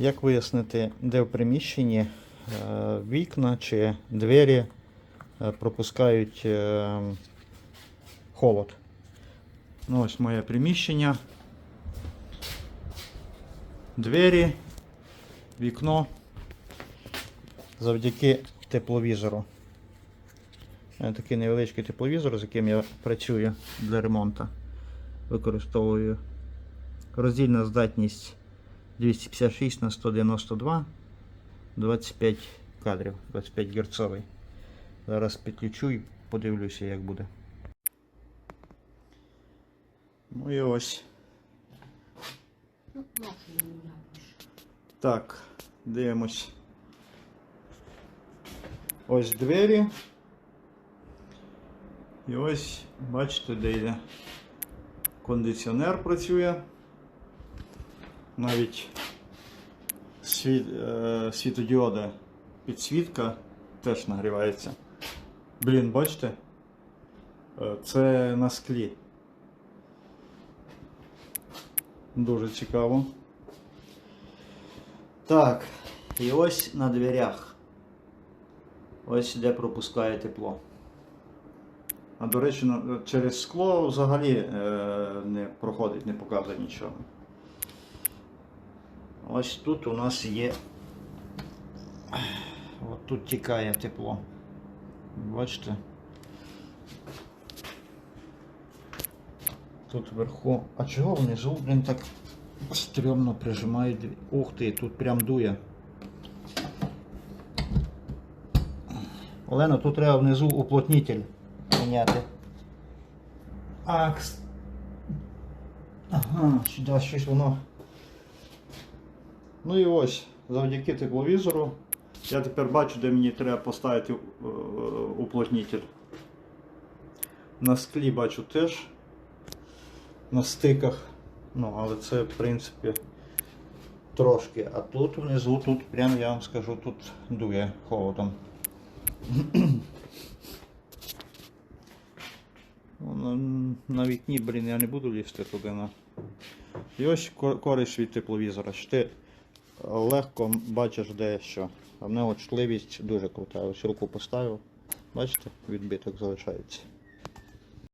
Як вияснити, де в приміщенні е, вікна чи двері е, пропускають е, холод? Ну, ось моє приміщення. Двері, вікно завдяки тепловізору. Такий невеличкий тепловізор, з яким я працюю для ремонту. Використовую роздільна здатність 256 на 192 25 кадрів, 25 герцовий. Зараз підключу і подивлюся, як буде. Ну і ось. Так, дивимось. Ось двері. І ось, бачите, де йде кондиціонер працює. Навіть світ, е, світодіода підсвітка теж нагрівається. Блін, бачите? Е, Це на склі. Дуже цікаво. Так, і ось на дверях. Ось де пропускає тепло. А до речі, через скло взагалі е, не проходить, не показує нічого. Ось тут у нас є. От тут тікає тепло. Бачите? Тут вверху. А чого внизу, блін, так стрьомно прижимають? Ух ти, тут прям дує. Олена, тут треба внизу уплотнитель міняти. Акс. Ага, сюди щось воно. Ну і ось, завдяки тепловізору. Я тепер бачу, де мені треба поставити е, уплотнитель. На склі бачу теж. На стиках. Ну, але це в принципі трошки. А тут внизу, тут прям я вам скажу, тут дує холодом. Ну, На, вікні, блін, я не буду лізти туди. На. І ось ко- користь від тепловізора. що легко бачиш дещо. А в нього чутливість дуже крута. Ось руку поставив. Бачите, відбиток залишається.